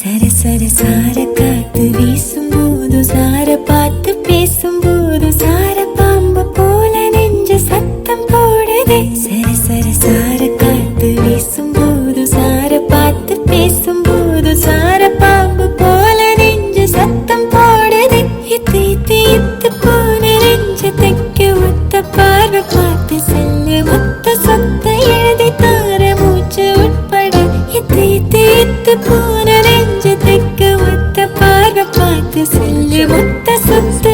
சர சர சார காத்து வீசும் போது சார பார்த்து பேசும் போது சார பாம்பு போல நெஞ்ச சத்தம் போடுதே. சர சர சார காத்து வீசும் போது சார பார்த்து பேசும் போது சார பாம்பு போல நெஞ்ச சத்தம் போடுதே. இத்து இத்து இத்து போன நெஞ்ச தைக்க ஒத்த பார்வை பார்த்து செல்லு. ஒத்த சொத்த எழுதி தார மூச்சு உட்பட. இத்து இத்து இத்து போன நெஞ்ச முத்து சொல்லு முத்த சுத்து